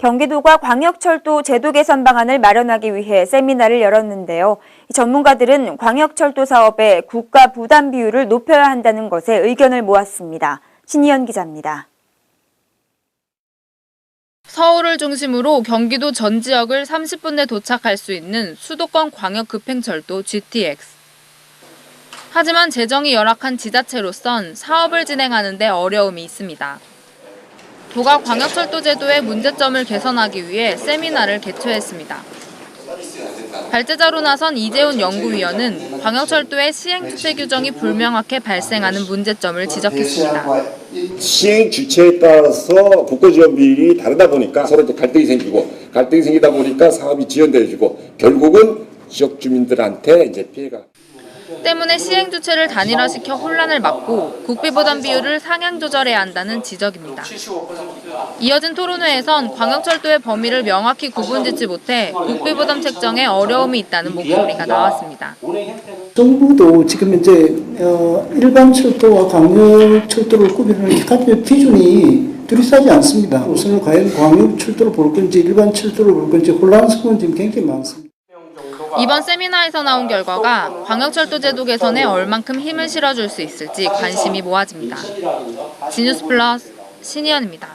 경기도가 광역철도 제도 개선 방안을 마련하기 위해 세미나를 열었는데요. 이 전문가들은 광역철도 사업의 국가 부담 비율을 높여야 한다는 것에 의견을 모았습니다. 신희연 기자입니다. 서울을 중심으로 경기도 전 지역을 30분 내 도착할 수 있는 수도권 광역 급행철도 GTX. 하지만 재정이 열악한 지자체로선 사업을 진행하는 데 어려움이 있습니다. 도가 광역철도 제도의 문제점을 개선하기 위해 세미나를 개최했습니다. 발제자로 나선 이재훈 연구위원은 광역철도의 시행 주체 규정이 불명확해 발생하는 문제점을 지적했습니다. 시행 주체에 따라서 국고 지원 비율이 다르다 보니까 서로 갈등이 생기고 갈등이 생기다 보니까 사업이 지연돼지고 결국은 지역 주민들한테 이제 피해가 때문에 시행 주체를 단일화시켜 혼란을 막고 국비 부담 비율을 상향 조절해야 한다는 지적입니다. 이어진 토론회에선 광역철도의 범위를 명확히 구분짓지 못해 국비 부담 책정에 어려움이 있다는 목소리가 나왔습니다. 정부도 지금 이제 어, 일반 철도와 광역 철도를 구별하는 기준이 뚜렷하지 않습니다. 우선 과연 광역 철도를 볼 건지 일반 철도를 볼 건지 혼란스러운 점이 굉장히 많습니다. 이번 세미나에서 나온 결과가 광역철도 제도 개선에 얼만큼 힘을 실어줄 수 있을지 관심이 모아집니다. 지뉴스 플러스 신희연입니다.